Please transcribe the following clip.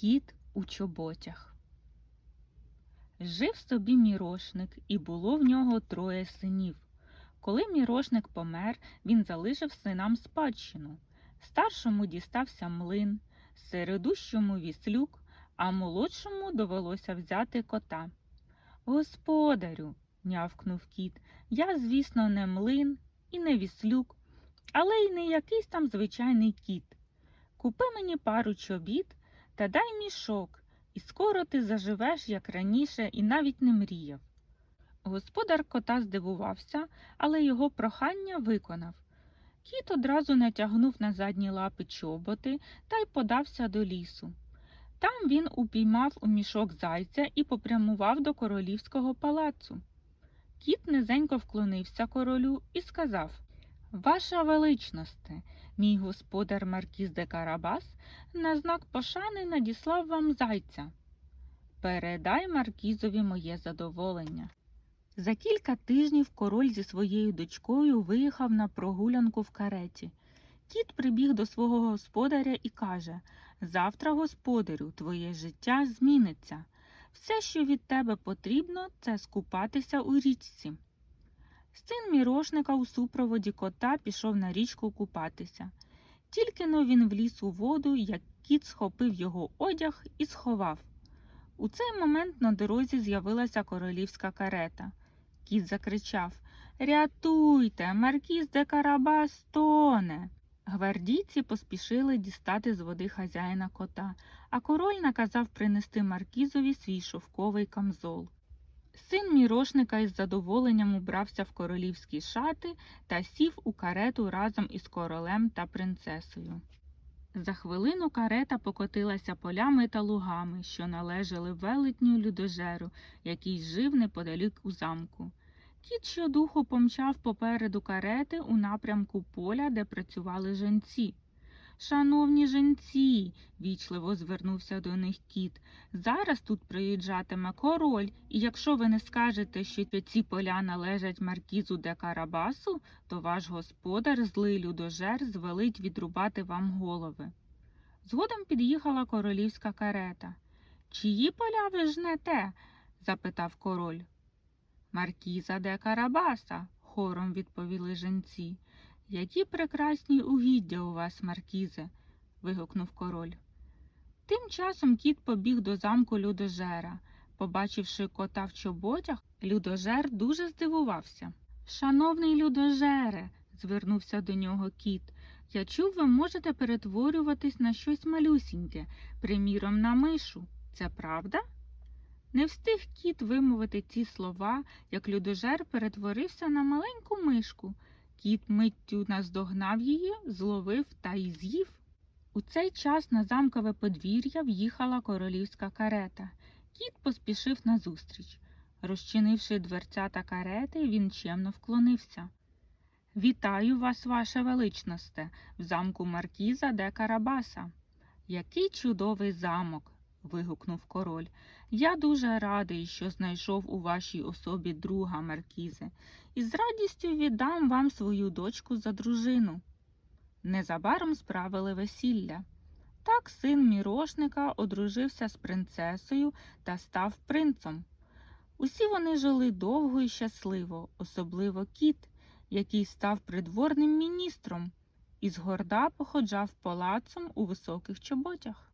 Кіт у чоботях. Жив собі мірошник, і було в нього троє синів. Коли мірошник помер, він залишив синам спадщину. Старшому дістався млин, середущому віслюк, а молодшому довелося взяти кота. Господарю, нявкнув кіт, я, звісно, не млин і не віслюк, але й не якийсь там звичайний кіт. Купи мені пару чобіт та дай мішок, і скоро ти заживеш, як раніше, і навіть не мріяв. Господар кота здивувався, але його прохання виконав. Кіт одразу натягнув на задні лапи чоботи та й подався до лісу. Там він упіймав у мішок зайця і попрямував до королівського палацу. Кіт низенько вклонився королю і сказав Ваша величносте, мій господар Маркіз де Карабас на знак пошани надіслав вам зайця. Передай Маркізові моє задоволення. За кілька тижнів король зі своєю дочкою виїхав на прогулянку в кареті. Кіт прибіг до свого господаря і каже Завтра, господарю, твоє життя зміниться. Все, що від тебе потрібно, це скупатися у річці. Син мірошника у супроводі кота пішов на річку купатися. Тільки но він вліз у воду, як кіт схопив його одяг і сховав. У цей момент на дорозі з'явилася королівська карета. Кіт закричав Рятуйте, маркіз де Карабас тоне. Гвардійці поспішили дістати з води хазяїна кота, а король наказав принести маркізові свій шовковий камзол. Син мірошника із задоволенням убрався в королівські шати та сів у карету разом із королем та принцесою. За хвилину карета покотилася полями та лугами, що належали велетню людожеру, який жив неподалік у замку. Кіт щодуху помчав попереду карети у напрямку поля, де працювали женці. Шановні женці, вічливо звернувся до них кіт. Зараз тут приїжджатиме король, і якщо ви не скажете, що ці поля належать маркізу де Карабасу, то ваш господар, злий людожер, звелить відрубати вам голови. Згодом під'їхала королівська карета. Чиї поля ви жнете? запитав король. Маркіза де Карабаса, хором відповіли женці. Які прекрасні угіддя у вас, Маркізе. вигукнув король. Тим часом кіт побіг до замку людожера. Побачивши кота в чоботях, людожер дуже здивувався. Шановний людожере, звернувся до нього кіт, я чув, ви можете перетворюватись на щось малюсіньке, приміром на мишу. Це правда? Не встиг кіт вимовити ці слова, як людожер перетворився на маленьку мишку. Кіт миттю наздогнав її, зловив та й з'їв. У цей час на замкове подвір'я в'їхала королівська карета. Кіт поспішив назустріч. Розчинивши дверцята карети, він чемно вклонився. Вітаю вас, ваше величносте, в замку Маркіза де Карабаса. Який чудовий замок. Вигукнув король. Я дуже радий, що знайшов у вашій особі друга Маркізе, і з радістю віддам вам свою дочку за дружину. Незабаром справили весілля. Так син мірошника одружився з принцесою та став принцем. Усі вони жили довго і щасливо, особливо кіт, який став придворним міністром і згорда походжав палацом у високих чоботях.